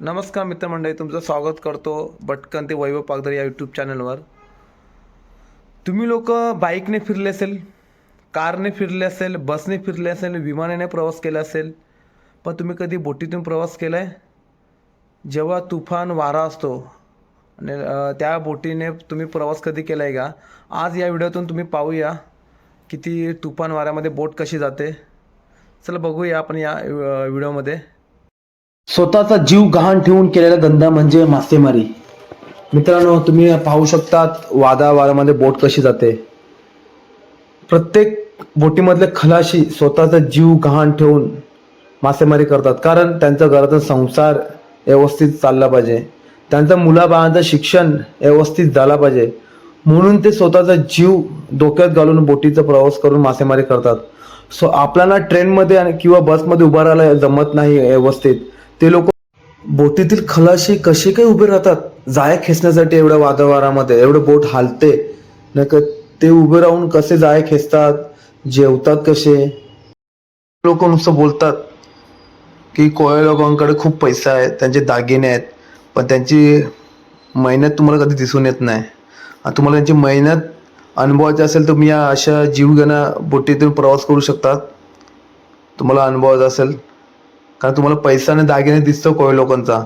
नमस्कार मित्रमंडळी तुमचं स्वागत करतो भटकन ते वैभव पागदर या यूट्यूब चॅनलवर तुम्ही लोक बाईकने फिरले असेल कारने फिरले असेल बसने फिरले असेल विमानाने प्रवास केला असेल पण तुम्ही कधी बोटीतून प्रवास केला आहे जेव्हा तुफान वारा असतो आणि त्या बोटीने तुम्ही प्रवास कधी केला आहे का? आज या व्हिडिओतून तुम्ही पाहूया किती तुफान वाऱ्यामध्ये बोट कशी जाते. चला बघूया आपण या अ, व्हिडिओमध्ये. स्वतःचा जीव गहाण ठेवून केलेला धंदा म्हणजे मासेमारी. मित्रांनो तुम्ही पाहू शकतात वादा वारामध्ये बोट कशी जाते. प्रत्येक बोटीमधले खलाशी स्वतःचा जीव गहाण ठेवून मासेमारी करतात. कारण त्यांचा घराचा संसार व्यवस्थित चालला पाहिजे. त्यांचा मुलाबाळांचं शिक्षण व्यवस्थित झाला पाहिजे. म्हणून ते स्वतःचा जीव डोक्यात घालून बोटीचा प्रवास करून मासेमारी करतात. सो आपल्याला ट्रेनमध्ये आणि किंवा बसमध्ये उभा राहायला जमत नाही व्यवस्थित. ते लोक बोटीतील खलाशी कसे काय उभे राहतात? जाया खेचण्यासाठी एवढ्या वातावरणामध्ये एवढं बोट हालते. नाही का ते उभे राहून कसे जाळे खेचतात? जेवतात कसे? लोक नुसतं बोलतात की कोळ्या लोकांकडे खूप पैसा आहे त्यांचे दागिने आहेत पण त्यांची मेहनत तुम्हाला कधी दिसून येत नाही. तुम्हाला त्यांची मेहनत अनुभवायची असेल तर तुम्ही या अशा जीवघेण्या बोटीतून प्रवास करू शकतात. तुम्हाला अनुभवायचा असेल कारण तुम्हाला पैसा आणि दागिने दिसतो कोळी लोकांचा.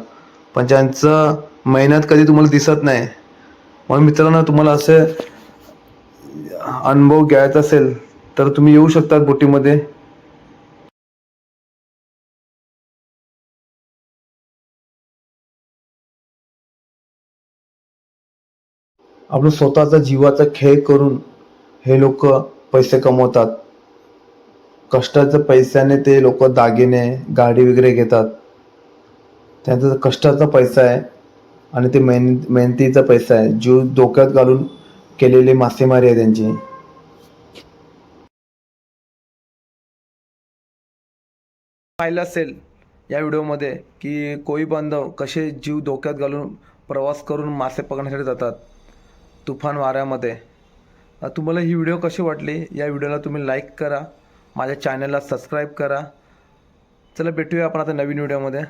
पण ज्यांचं मेहनत कधी तुम्हाला दिसत नाही. म्हणून मित्रांनो तुम्हाला असे अनुभव घ्यायचा असेल तर तुम्ही येऊ शकतात बोटीमध्ये. आपलं स्वतःचा जीवाचा खेळ करून हे लोक पैसे कमवतात. कष्टाच्या पैशाने ते लोक दागिने गाडी वगैरे घेतात. त्यांचा कष्टाचा पैसा आहे आणि ते मेहन मेहनतीचा पैसा आहे जीव डोक्यात घालून केलेली मासेमारी आहे त्यांची. पाहिलं असेल या व्हिडिओमध्ये की कोळी बांधव कसे जीव डोक्यात घालून प्रवास करून मासे पकडण्यासाठी जातात तुफान वाऱ्यामध्ये. तुम्हाला ही व्हिडिओ कशी वाटली या व्हिडिओला तुम्ही लाईक करा. माझ्या चॅनलला सबस्क्राईब करा. चला भेटूया आपण आता नवीन व्हिडिओमध्ये